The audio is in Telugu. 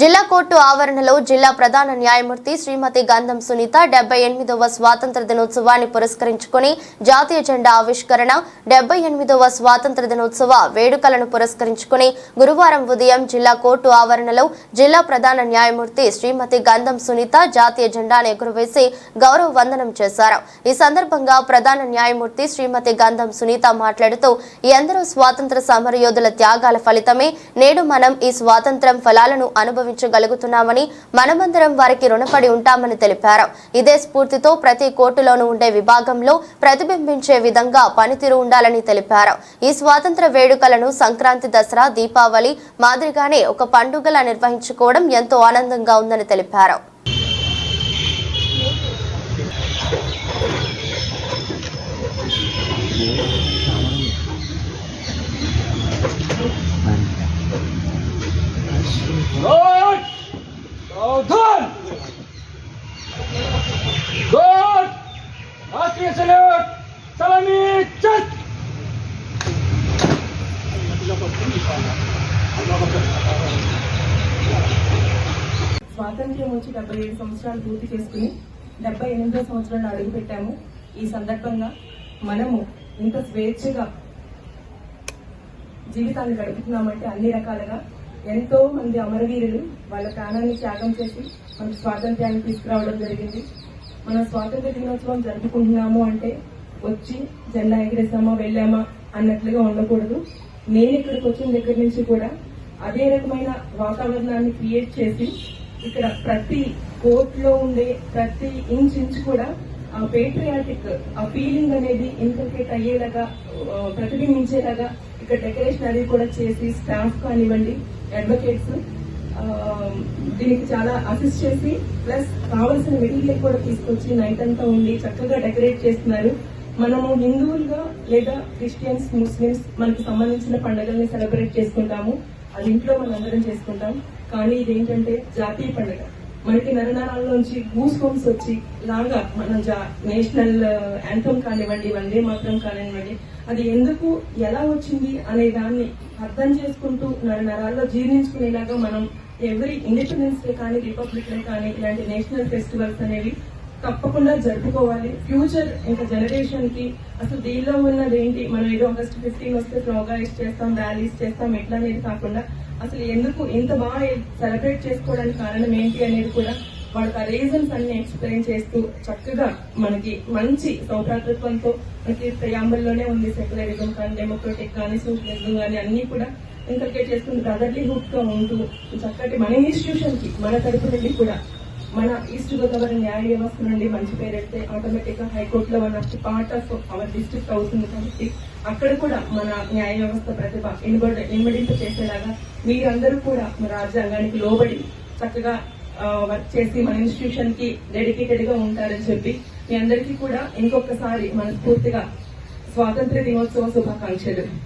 జిల్లా కోర్టు ఆవరణలో జిల్లా ప్రధాన న్యాయమూర్తి శ్రీమతి గంధం సునీత డెబ్బై ఎనిమిదవ స్వాతంత్ర దినోత్సవాన్ని పురస్కరించుకుని జాతీయ జెండా ఆవిష్కరణ డెబ్బై ఎనిమిదవ స్వాతంత్ర దినోత్సవ వేడుకలను పురస్కరించుకుని గురువారం ఉదయం జిల్లా కోర్టు ఆవరణలో జిల్లా ప్రధాన న్యాయమూర్తి శ్రీమతి గంధం సునీత జాతీయ జెండాను ఎగురవేసి గౌరవ వందనం చేశారు. ఈ సందర్భంగా ప్రధాన న్యాయమూర్తి శ్రీమతి గంధం సునీత మాట్లాడుతూ ఎందరో స్వాతంత్ర సమరయోధుల త్యాగాల ఫలితమే నేడు మనం ఈ స్వాతంత్ర్యం ఫలాలను అనుభవించగలుగుతున్నామని మనమందరం వారికి రుణపడి ఉంటామని తెలిపారు. ఇదే స్ఫూర్తితో ప్రతి కోర్టులోనూ ఉండే విభాగంలో ప్రతిబింబించే విధంగా పనితీరు ఉండాలని తెలిపారు. ఈ స్వాతంత్ర వేడుకలను సంక్రాంతి దసరా దీపావళి మాదిరిగానే ఒక పండుగలా నిర్వహించుకోవడం ఎంతో ఆనందంగా ఉందని తెలిపారు. స్వాతంత్ర్యం వచ్చి డెబ్బై ఏడు సంవత్సరాలు పూర్తి చేసుకుని డెబ్బై ఎనిమిదో సంవత్సరాలు అడుగుపెట్టాము ఈ సందర్భంగా మనము ఇంత స్వేచ్ఛగా జీవితాన్ని గడుపుతున్నామంటే అన్ని రకాలుగా ఎంతో మంది అమరవీరులు వాళ్ళ ప్రాణాన్ని త్యాగం చేసి మనకు స్వాతంత్ర్యాన్ని తీసుకురావడం జరిగింది. మనం స్వాతంత్ర దినోత్సవం జరుపుకుంటున్నాము అంటే వచ్చి జెండా ఎగిరేసామా వెళ్ళామా అన్నట్లుగా ఉండకూడదు. నేను ఇక్కడికి వచ్చిన దగ్గర నుంచి కూడా అదే రకమైన వాతావరణాన్ని క్రియేట్ చేసి ఇక్కడ ప్రతి కోర్టులో ఉండే ప్రతి ఇంచ్ ఇంచ్ కూడా ఆ పేట్రియాటిక్ ఆ ఫీలింగ్ అనేది ఇన్కల్కేట్ అయ్యేలాగా ప్రతిబింబించేలాగా ఇక్కడ డెకరేషన్ అది కూడా చేసి స్టాఫ్ కానివ్వండి అడ్వకేట్స్ దీనికి చాలా అసిస్ట్ చేసి ప్లస్ కావలసిన మెటీరియల్ కూడా తీసుకొచ్చి నైట్ అంతా ఉండి చక్కగా డెకరేట్ చేస్తున్నారు. మనము హిందువులుగా లేదా క్రిస్టియన్స్ ముస్లిమ్స్ మనకి సంబంధించిన పండుగల్ని సెలబ్రేట్ చేసుకుంటాము. అది ఇంట్లో మనం అందరం చేసుకుంటాం. కానీ ఇదేంటంటే జాతీయ పండుగ. మనకి నరనరాల్లోంచి గూస్ హోమ్స్ వచ్చి లాగా మనం జా- నేషనల్ యాంథమ్ కానివ్వండి వందే మాత్రం కానివ్వండి అది ఎందుకు ఎలా వచ్చింది అనే దాన్ని అర్థం చేసుకుంటూ నరనరాల్లో జీర్ణించుకునేలాగా మనం ఎవ్రీ ఇండిపెండెన్స్ డే కానీ రిపబ్లిక్ డే కానీ ఇలాంటి నేషనల్ ఫెస్టివల్స్ అనేవి తప్పకుండా జరుపుకోవాలి. ఫ్యూచర్ ఇంకా జనరేషన్కి అసలు దీనిలో ఉన్నది ఏంటి? మనం ఏదో ఆగస్ట్ ఫిఫ్టీన్ వస్తే ప్రోగ్రామ్స్ చేస్తాం ర్యాలీస్ చేస్తాం ఎట్లా అనేది కాకుండా అసలు ఎందుకు ఇంత బాగా సెలబ్రేట్ చేసుకోవడానికి కారణం ఏంటి అనేది కూడా వాళ్ళకి ఆ రీజన్స్ అన్ని ఎక్స్ప్లెయిన్ చేస్తూ చక్కగా మనకి మంచి సౌభ్రాతృత్వంతో మనకి ప్రియాంబుల్లోనే ఉంది సెక్యులరిజం కానీ డెమోక్రటిక్ కానీ సోషలిజం కానీ అన్ని కూడా ఇంకల్కేట్ చేసుకుని బ్రదర్లీహుడ్గా ఉంటూ చక్కటి మన ఇన్స్టిట్యూషన్కి మన తరపు నుండి కూడా మన ఈస్ట్ గోదావరి న్యాయ వ్యవస్థ నుండి మంచి పేరెడితే ఆటోమేటిక్గా హైకోర్టులో one of part of our district అవుతుంది కాబట్టి అక్కడ కూడా మన న్యాయ వ్యవస్థ ప్రతిభ ఇన్బడి ఇన్బడింపు చేసేలాగా మీరందరూ కూడా మన రాజ్యాంగానికి లోబడి చక్కగా వర్క్ చేసి మన ఇన్స్టిట్యూషన్కి డెడికేటెడ్గా ఉంటారని చెప్పి మీ అందరికీ కూడా ఇంకొకసారి మనస్ఫూర్తిగా స్వాతంత్ర దినోత్సవ శుభాకాంక్షలు.